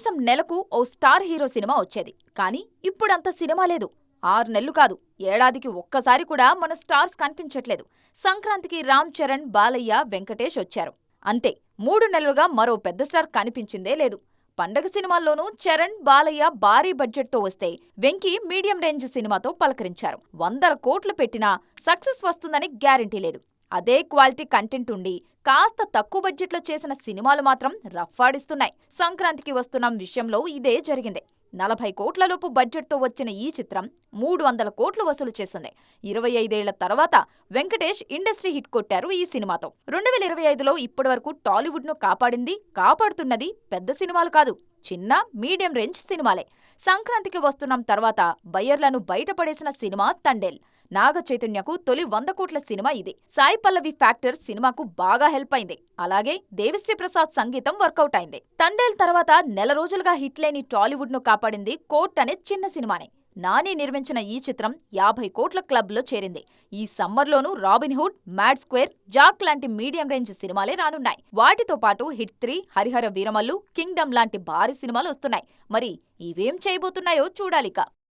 కనీసం నెలకు ఓ star hero cinema వచ్చేది. కానీ ఇప్పుడంత సినిమా లేదు. ఆరు నెలలు కాదు. ఏడాదికి ఒక్కసారి కూడా మన స్టార్స్ కనిపించట్లేదు. సంక్రాంతికి రామ్ చరణ్ బాలయ్య వెంకటేష్ వచ్చారు. అంతే. మూడు నెలలుగా మరో పెద్ద స్టార్ కనిపించిందే లేదు. పండగ సినిమాల్లోనూ చరణ్ బాలయ్య భారీ బడ్జెట్తో వస్తే వెంకీ మీడియం రేంజ్ సినిమాతో పలకరించారు. వందల కోట్లు పెట్టినా సక్సెస్ వస్తుందని గ్యారంటీ లేదు. అదే క్వాలిటీ కంటెంట్ ఉండి కాస్త తక్కువ బడ్జెట్లో చేసిన సినిమాలు మాత్రం రఫ్ఫాడిస్తున్నాయి. సంక్రాంతికి వస్తున్న విషయంలో ఇదే జరిగింది. నలభై కోట్లలోపు బడ్జెట్తో వచ్చిన ఈ చిత్రం మూడు వందల కోట్లు వసూలు చేసింది. ఇరవై ఐదేళ్ళ తర్వాత వెంకటేష్ ఇండస్ట్రీ హిట్ కొట్టారు ఈ సినిమాతో. రెండు వేల ఇరవై ఐదులో ఇప్పటివరకు టాలీవుడ్ను కాపాడింది కాపాడుతున్నది పెద్ద సినిమాలు కాదు చిన్న మీడియం రేంజ్ సినిమాలే. సంక్రాంతికి వస్తున్నాం తర్వాత బయ్యర్లను బయటపడేసిన సినిమా తండేల్. నాగ చైతన్యకు తొలి వంద కోట్ల సినిమా ఇది. సాయి పల్లవి ఫ్యాక్టర్ సినిమాకు బాగా హెల్ప్ అయింది. అలాగే దేవిశ్రీ ప్రసాద్ సంగీతం వర్కౌట్ అయింది. తండేల్ తర్వాత నెల రోజులుగా హిట్ లేని టాలీవుడ్ను కాపాడింది కోర్ట్ అనే చిన్న సినిమానే. నాని నిర్మించిన ఈ చిత్రం యాభై కోట్ల క్లబ్లో చేరింది. ఈ సమ్మర్లోనూ Robin Hood Mad Square Jack లాంటి మీడియం రేంజ్ సినిమాలే రానున్నాయి. వాటితో పాటు Hit three Harihara Veeramallu Kingdom లాంటి భారీ సినిమాలు వస్తున్నాయి. మరి ఇవేం చేయబోతున్నాయో చూడాలిక.